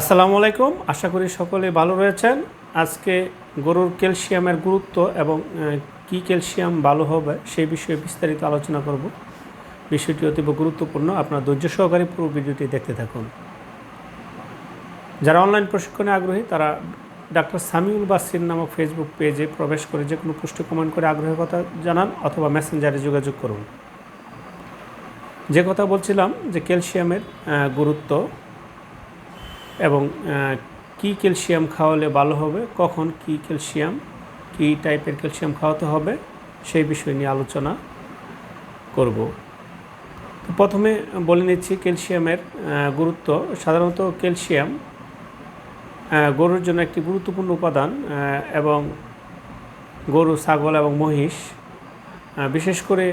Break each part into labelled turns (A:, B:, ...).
A: আসসালামু আলাইকুম। আশা করি সকলে ভালো রয়েছেন। আজকে গরুর ক্যালসিয়ামের গুরুত্ব এবং কি ক্যালসিয়াম ভালো হবে সেই বিষয়ে বিস্তারিত আলোচনা করব। বিষয়টি অতীব গুরুত্বপূর্ণ। আপনার ধৈর্য সহকারে পুরো ভিডিওটি দেখতে থাকুন। যারা অনলাইন প্রশিক্ষণে আগ্রহী, তারা ডাক্তার সামিউল বাসির নামক ফেসবুক পেজে প্রবেশ করে যে কোনো পোস্টে কমেন্ট করে আগ্রহের কথা জানান অথবা মেসেঞ্জারে যোগাযোগ করুন। যে কথা বলছিলাম যে ক্যালসিয়ামের গুরুত্ব এবং কি ক্যালসিয়াম খাওয়ালে ভালো হবে, কখন কি ক্যালসিয়াম, কি টাইপের ক্যালসিয়াম খাওয়াতে হবে, সেই বিষয় নিয়ে আলোচনা করব। তো প্রথমে বলে নিচ্ছি ক্যালসিয়ামের গুরুত্ব। সাধারণত ক্যালসিয়াম গরুর জন্য একটি গুরুত্বপূর্ণ উপাদান এবং গরু, ছাগল এবং মহিষ বিশেষ করে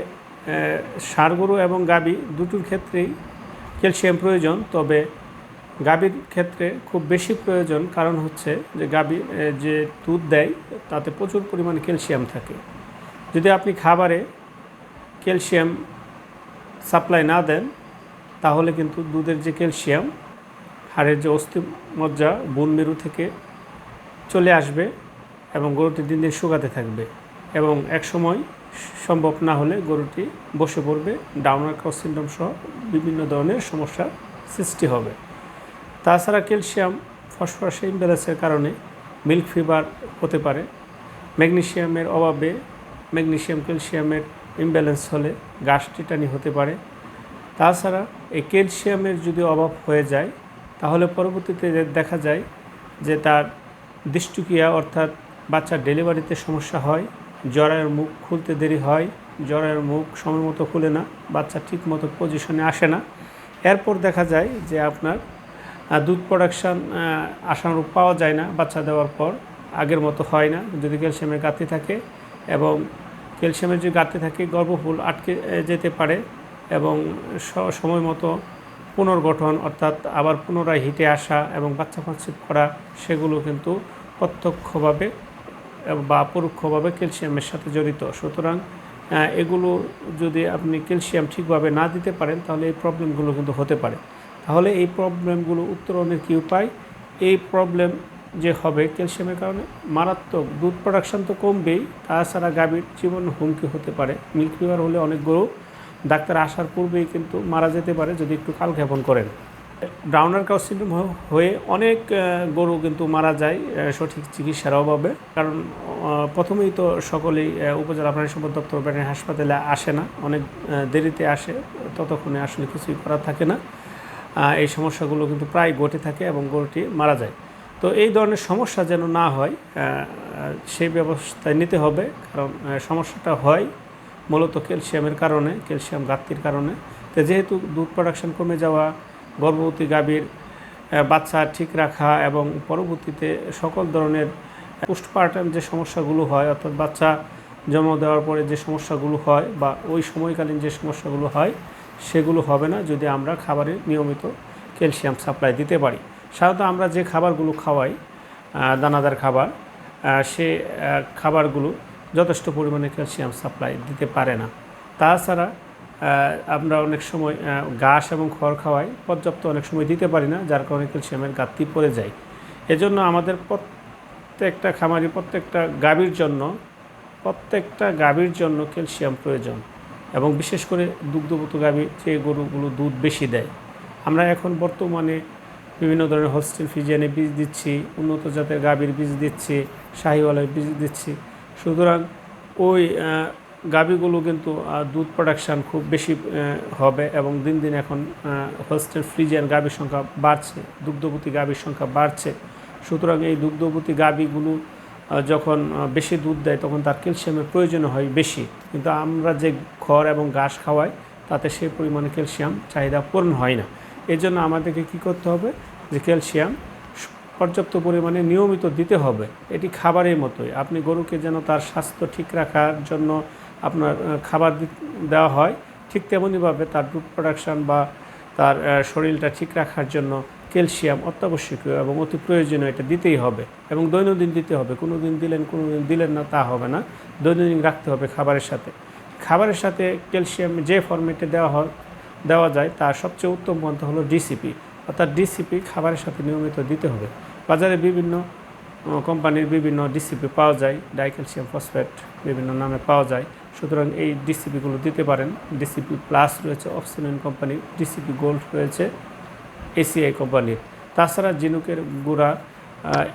A: সার গরু এবং গাবি দুটোর ক্ষেত্রেই ক্যালসিয়াম প্রয়োজন। তবে গাভীর ক্ষেত্রে খুব বেশি প্রয়োজন কারণ হচ্ছে যে গাভী যে দুধ দেয়, তাতে প্রচুর পরিমাণে ক্যালসিয়াম থাকে। যদি আপনি খাবারে ক্যালসিয়াম সাপ্লাই না দেন, তাহলে কিন্তু দুধের যে ক্যালসিয়াম, হাড়ের যে অস্থিমজ্জা, বন মেরু থেকে চলে আসবে এবং গরুটি দিন দিন শুকাতে থাকবে এবং এক সময় সম্ভব না হলে গরুটি বসে পড়বে, ডাউনার ক্রস সিন্ড্রোম সহ বিভিন্ন ধরনের সমস্যার সৃষ্টি হবে। তাছাড়া ক্যালসিয়াম, ফসফরাস ইমব্যালেন্সের কারণে মিল্ক ফিভার হতে পারে। ম্যাগনেশিয়ামের অভাবে ম্যাগনেশিয়াম ক্যালসিয়ামের ইমব্যালেন্স হলে গাছটিটানি হতে পারে। তাছাড়া এই ক্যালসিয়ামের যদি অভাব হয়ে যায়, তাহলে পরবর্তীতে দেখা যায় যে তার দৃষ্টিক্রিয়া অর্থাৎ বাচ্চার ডেলিভারিতে সমস্যা হয় জরায়ের মুখ খুলতে দেরি হয় জরায়ের মুখ সময় মতো খুলে না, বাচ্চা ঠিক মতো পজিশনে আসে না। এরপর দেখা যায় যে আপনার দুধ প্রোডাকশান আশানুরূপ পাওয়া যায় না বাচ্চা দেওয়ার পর। আগের মতো হয় না। যদি ক্যালসিয়ামের ঘাটতি থাকে এবং ক্যালসিয়ামের যে ঘাটতি থাকে, গর্ভফুল আটকে যেতে পারে এবং সময় মতো পুনর্গঠন অর্থাৎ আবার পুনরায় হিটে আসা এবং বাচ্চা কনসিভ করা, সেগুলো কিন্তু প্রত্যক্ষভাবে বা পরোক্ষভাবে ক্যালসিয়ামের সাথে জড়িত। সুতরাং এগুলো যদি আপনি ক্যালসিয়াম ঠিকভাবে না দিতে পারেন, তাহলে এই প্রবলেমগুলো কিন্তু হতে পারে। তাহলে এই প্রবলেমগুলো উত্তরণের কী উপায় এই প্রবলেম যে হবে ক্যালসিয়ামের কারণে মারাত্মক দুধ প্রোডাকশন তো কমবেই, তাছাড়া গাভীর জীবন হুমকি হতে পারে। মিল্ক ফিভার হলে অনেক গরু ডাক্তার আসার পূর্বেই কিন্তু মারা যেতে পারে যদি একটু কাল কালক্ষেপণ করেন। ব্রাউনার কাউ সিন্ড্রোম হয়ে অনেক গরু কিন্তু মারা যায় সঠিক চিকিৎসার অভাবে। কারণ প্রথমেই তো সকলেই উপজেলা প্রাণী সম্পদ দপ্তর ব্যাটারি হাসপাতালে আসে না। অনেক দেরিতে আসে, ততক্ষণে আসলে কিছুই করার থাকে না। এই সমস্যাগুলো কিন্তু প্রায় ঘটে থাকে এবং গরুটি মারা যায়। তো এই ধরনের সমস্যা যেন না হয় সেই ব্যবস্থায় নিতে হবে, কারণ সমস্যাটা হয় মূলত ক্যালসিয়ামের কারণে, ক্যালসিয়াম ঘাটতির কারণে। তো যেহেতু দুধ প্রোডাকশন কমে যাওয়া, গর্ভবতী গাভীর বাচ্চা ঠিক রাখা এবং পরবর্তীতে সকল ধরনের পোস্টপার্টাম যে সমস্যাগুলো হয়, অর্থাৎ বাচ্চা জন্ম দেওয়ার পরে যে সমস্যাগুলো হয় বা ওই সময়কালীন যে সমস্যাগুলো হয় সেগুলো হবে না যদি আমরা খাবারে নিয়মিত ক্যালসিয়াম সাপ্লাই দিতে পারি। সাধারণত আমরা যে খাবারগুলো খাওয়াই দানাদার খাবার সে খাবারগুলো যথেষ্ট পরিমাণে ক্যালসিয়াম সাপ্লাই দিতে পারে না। তাছাড়া আমরা অনেক সময় ঘাস এবং খড় খাওয়াই, পর্যাপ্ত অনেক সময় দিতে পারি না, যার কারণে ক্যালসিয়ামের ঘাটতি পড়ে যায়। এজন্য আমাদের প্রত্যেকটা খামারি প্রত্যেকটা গাভীর জন্য, প্রত্যেকটা গাভীর জন্য ক্যালসিয়াম প্রয়োজন। এবং বিশেষ করে দুগ্ধবত গাভী যে গরুগুলো দুধ বেশি দেয়, আমরা এখন বর্তমানে বিভিন্ন ধরনের হোস্টেল ফিজিয়ানে বীজ দিচ্ছি, উন্নত জাতের গাভীর বীজ দিচ্ছি শাহিওয়ালের বীজ দিচ্ছি। সুতরাং ওই গাভীগুলো কিন্তু দুধ প্রোডাকশান খুব বেশি হবে এবং দিন দিন এখন হোস্টেল ফ্রিজিয়ান গাভীর সংখ্যা বাড়ছে, দুগ্ধবতী গাভীর সংখ্যা বাড়ছে। সুতরাং এই দুগ্ধবতী গাভীগুলো যখন বেশি দুধ দেয়, তখন তার ক্যালসিয়ামের প্রয়োজন হয় বেশি। কিন্তু আমরা যে খড় এবং ঘাস খাওয়াই, তাতে সেই পরিমাণে ক্যালসিয়াম চাহিদা পূরণ হয় না। এর জন্য আমাদেরকে কী করতে হবে? যে ক্যালসিয়াম পর্যাপ্ত পরিমাণে নিয়মিত দিতে হবে। এটি খাবারের মতোই। আপনি গরুকে যেন তার স্বাস্থ্য ঠিক রাখার জন্য আপনার খাবার দেওয়া হয়, ঠিক তেমনইভাবে তার দুধ প্রোডাকশান বা তার শরীরটা ঠিক রাখার জন্য ক্যালসিয়াম অত্যাবশ্যকীয় এবং অতি প্রয়োজনীয় এটা দিতেই হবে এবং দৈনন্দিন দিতে হবে। কোনো দিন দিলেন কোনো দিন দিলেন না, তা হবে না। দৈনন্দিন রাখতে হবে খাবারের সাথে। খাবারের সাথে ক্যালসিয়াম যে ফরম্যাটে দেওয়া হয়, দেওয়া যায়, তার সবচেয়ে উত্তম পন্থা হলো ডিসিপি। অর্থাৎ ডিসিপি খাবারের সাথে নিয়মিত দিতে হবে। বাজারে বিভিন্ন কোম্পানির বিভিন্ন ডিসিপি পাওয়া যায়, ডাইক্যালসিয়াম ফসফেট বিভিন্ন নামে পাওয়া যায়। সুতরাং এই ডিসিপিগুলো দিতে পারেন। ডিসিপি প্লাস রয়েছে, অক্সিজেন কোম্পানির ডিসিপি গোল্ড রয়েছে। এসিআই কোম্পানির তাছাড়া জিনুকের গুঁড়া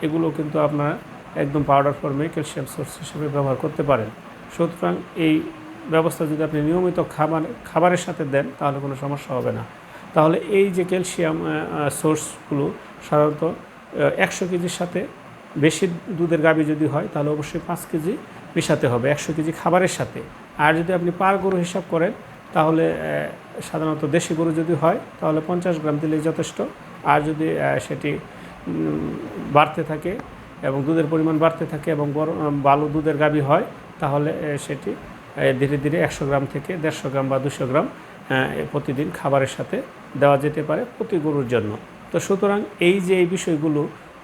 A: এগুলো কিন্তু আপনারা একদম পাউডার ফর্মে ক্যালসিয়াম সোর্স হিসেবে ব্যবহার করতে পারেন। সুতরাং এই ব্যবস্থা যদি আপনি নিয়মিত খাবার, খাবারের সাথে দেন, তাহলে কোনো সমস্যা হবে না। তাহলে এই যে ক্যালসিয়াম সোর্সগুলো সাধারণত একশো কেজির সাথে বেশি দুধের গাবি যদি হয়, তাহলে অবশ্যই পাঁচ কেজি মেশাতে হবে, একশো কেজি খাবারের সাথে। আর যদি আপনি পার গরু হিসাব করেন, তাহলে সাধারণত দেশি গরু যদি হয়, তাহলে পঞ্চাশ গ্রাম দিলেই যথেষ্ট। আর যদি সেটি বাড়তে থাকে এবং দুধের পরিমাণ বাড়তে থাকে এবং বড় ভালো দুধের গাবি হয়, তাহলে সেটি ধীরে ধীরে একশো গ্রাম থেকে দেড়শো গ্রাম বা দুশো গ্রাম প্রতিদিন খাবারের সাথে দেওয়া যেতে পারে প্রতি গরুর জন্য। তো সুতরাং এই যে এই বিষয়গুলো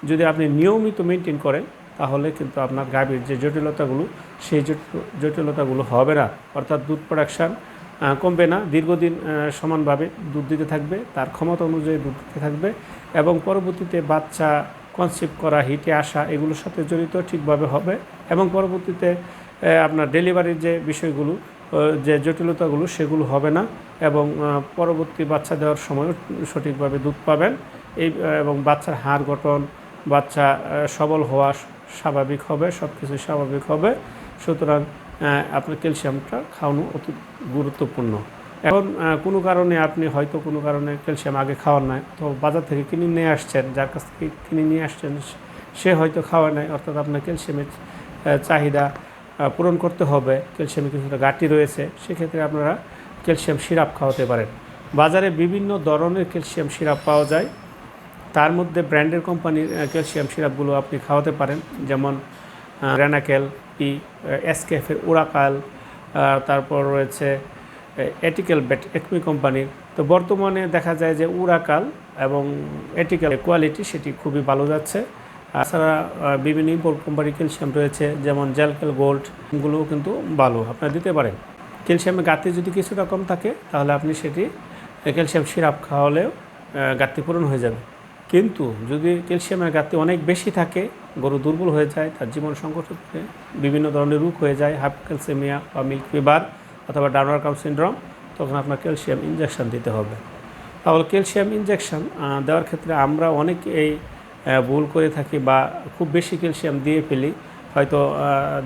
A: যদি আপনি নিয়মিত মেনটেন করেন, তাহলে কিন্তু আপনার গাভীর যে জটিলতাগুলো, সেই জটিলতাগুলো হবে না। অর্থাৎ দুধ প্রোডাকশান কমবে না, দীর্ঘদিন সমানভাবে দুধ দিতে থাকবে, তার ক্ষমতা অনুযায়ী দুধ দিতে থাকবে এবং পরবর্তীতে বাচ্চা কনসেপ্ট করা, হিটে আসা এগুলোর সাথে জড়িত ঠিকভাবে হবে এবং পরবর্তীতে আপনার ডেলিভারির যে বিষয়গুলো যে জটিলতাগুলো সেগুলো হবে না এবং পরবর্তী বাচ্চা দেওয়ার সময় সঠিকভাবে দুধ পাবেন। এই এবং বাচ্চার হাড় গঠন, বাচ্চা সবল হওয়া স্বাভাবিক হবে সব কিছু স্বাভাবিক হবে। সুতরাং আপনার ক্যালসিয়ামটা খাওয়ানো অতি গুরুত্বপূর্ণ। এখন কোনো কারণে আপনি হয়তো কোনো কারণে ক্যালসিয়াম আগে খাওয়ান নাই, তো বাজার থেকে কিনে নিয়ে আসছেন, যার কাছ থেকে কিনে নিয়ে আসছেন, সে হয়তো খাওয়া নাই, অর্থাৎ আপনার ক্যালসিয়ামের চাহিদা পূরণ করতে হবে, ক্যালসিয়ামের কিছুটা ঘাটতি রয়েছে, সেক্ষেত্রে আপনারা ক্যালসিয়াম সিরাপ খাওয়াতে পারেন। বাজারে বিভিন্ন ধরনের ক্যালসিয়াম সিরাপ পাওয়া যায়, তার মধ্যে ব্র্যান্ডের কোম্পানির ক্যালসিয়াম সিরাপগুলো আপনি খাওয়াতে পারেন, যেমন রেনাকেল পি এসকেফের ওরাকাল তারপর রয়েছে এটিক্যাল ব্যাট একমি কোম্পানির। তো বর্তমানে দেখা যায় যে উরাকাল এবং এটিক্যাল কোয়ালিটি সেটি খুবই ভালো যাচ্ছে। তাছাড়া বিভিন্ন ইম্পোর্ট কোম্পানির ক্যালসিয়াম রয়েছে, যেমন জেলকেল গোল্ড এগুলোও কিন্তু ভালো, আপনারা দিতে পারেন। ক্যালসিয়ামের ঘাটতি যদি কিছুটা কম থাকে, তাহলে আপনি সেটি ক্যালসিয়াম সিরাপ খাওয়ালেও ঘাটতি পূরণ হয়ে যাবে। কিন্তু যদি ক্যালসিয়ামের ঘাটতি অনেক বেশি থাকে, গরু দুর্বল হয়ে যায়, তার জীবন সংকট বিভিন্ন ধরনের রোগ হয়ে যায়, হাফ ক্যালসিমিয়া বা মিল্ক ফিভার অথবা ডাউনার কাম সিন্ড্রোম, তখন আপনার ক্যালসিয়াম ইনজেকশন দিতে হবে। তাহলে ক্যালসিয়াম ইনজেকশন দেওয়ার ক্ষেত্রে আমরা অনেক এই ভুল করে থাকি বা খুব বেশি ক্যালসিয়াম দিয়ে ফেলি। হয়তো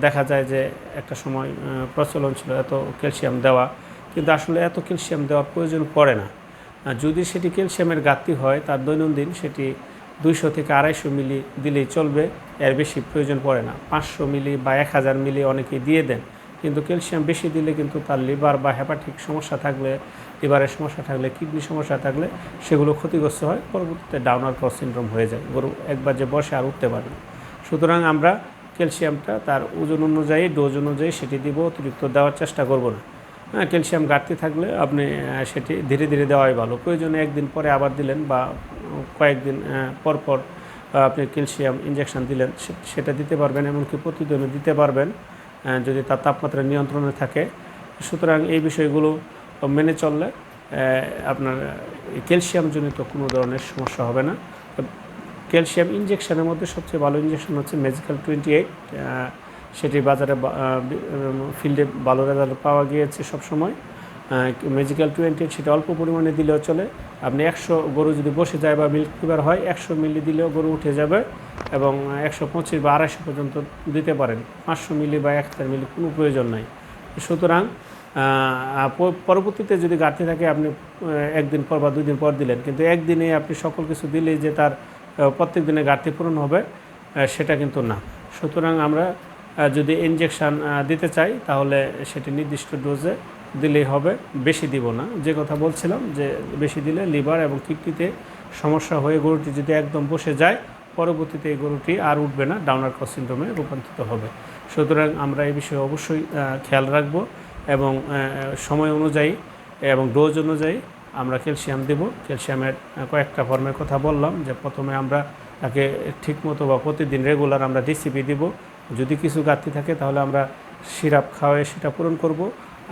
A: দেখা যায় যে একটা সময় প্রচলন ছিল এত ক্যালসিয়াম দেওয়া, কিন্তু আসলে এত ক্যালসিয়াম দেওয়ার প্রয়োজন পড়ে না। আর যদি সেটি ক্যালসিয়ামের ঘাটতি হয়, তার দৈনন্দিন সেটি দুইশো থেকে আড়াইশো মিলি দিলেই চলবে, এর বেশি প্রয়োজন পড়ে না। পাঁচশো মিলি বা এক হাজার মিলি অনেকেই দিয়ে দেন, কিন্তু ক্যালসিয়াম বেশি দিলে কিন্তু তার লিভার বা হ্যাপাটিক সমস্যা থাকলে, লিভারের সমস্যা থাকলে কিডনি সমস্যা থাকলে সেগুলো ক্ষতিগ্রস্ত হয়, পরবর্তীতে ডাউনার ক্রস সিন্ড্রোম হয়ে যায়, গরু একবার যে বসে আর উঠতে পারে না। সুতরাং আমরা ক্যালসিয়ামটা তার ওজন অনুযায়ী, ডোজ অনুযায়ী সেটি দিব, অতিরিক্ত দেওয়ার চেষ্টা করব না। ক্যালসিয়াম ঘাটতি থাকলে আপনি সেটি ধীরে ধীরে দেওয়াই ভালো। প্রয়োজনে একদিন পরে আবার দিলেন বা কয়েকদিন আহ, পর পর আপনি ক্যালসিয়াম ইনজেকশন দিলেন সেটা দিতে পারবেন এমনকি প্রতিদিনও দিতে পারবেন যদি তার তাপমাত্রা নিয়ন্ত্রণে থাকে। সুতরাং এই বিষয়গুলো মেনে চললে আপনার ক্যালসিয়ামজনিত কোনো ধরনের সমস্যা হবে না। ক্যালসিয়াম ইঞ্জেকশানের মধ্যে সবচেয়ে ভালো ইনজেকশন হচ্ছে ম্যাজিক্যাল টোয়েন্টি এইট সেটি বাজারে ফিল্ডে ভালো রেজাল্ট পাওয়া গিয়েছে সবসময়। ম্যাজিক্যাল টোয়েন্টি সেটা অল্প পরিমাণে দিলেও চলে। আপনি একশো গরু যদি বসে যায় বা মিল্ক ফিভার হয়, একশো মিলি দিলেও গরু উঠে যাবে এবং একশো পঁচিশ বা আড়াইশো পর্যন্ত দিতে পারেন। পাঁচশো মিলি বা এক হাজার মিলি কোনো প্রয়োজন নাই। সুতরাং পরবর্তীতে যদি ঘাটতি থাকে, আপনি একদিন পর বা দুই দিন পর দিলেন। কিন্তু একদিনে আপনি সকল কিছু দিলেই যে তার প্রত্যেক দিনে ঘাটতি পূরণ হবে সেটা কিন্তু না। সুতরাং আমরা যদি ইনজেকশান দিতে চাই, তাহলে সেটি নির্দিষ্ট ডোজে দিলেই হবে। বেশি দিব না। যে কথা বলছিলাম যে বেশি দিলে লিভার এবং কিডনিতে সমস্যা হয়ে গরুটি যদি একদম বসে যায়, পরবর্তীতে এই গরুটি আর উঠবে না ডাউনার ক্রস সিন্ড্রোমে রূপান্তরিত হবে। সুতরাং আমরা এই বিষয়ে অবশ্যই খেয়াল রাখব এবং সময় অনুযায়ী এবং ডোজ অনুযায়ী আমরা ক্যালসিয়াম দেব। ক্যালসিয়ামের কয়েকটা ফর্মের কথা বললাম যে প্রথমে আমরা তাকে ঠিকমতো বা প্রতিদিন রেগুলার আমরা ডিসিপি দিব। যদি কিছু ঘাটতি থাকে তাহলে আমরা সিরাপ খাওয়াই, সেটা পূরণ করব।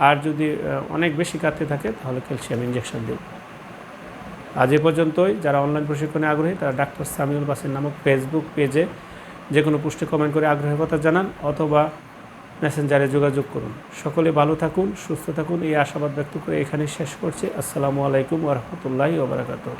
A: আর যদি অনেক বেশি ঘাটতি থাকে তাহলে ক্যালসিয়াম ইনজেকশন দেব। আজ এ পর্যন্তই। যারা অনলাইন প্রশিক্ষণে আগ্রহী, তারা ডাক্তার সামিউল বাসির নামক ফেসবুক পেজে যে কোনো পুষ্টি কমেন্ট করে আগ্রহের কথা জানান অথবা মেসেঞ্জারে যোগাযোগ করুন। সকলে ভালো থাকুন, সুস্থ থাকুন। এই আশাবাদ ব্যক্ত করে এখানে শেষ করছি। আসসালামু আলাইকুম ওরহমতুল্লাহি ওবরাকাতুহ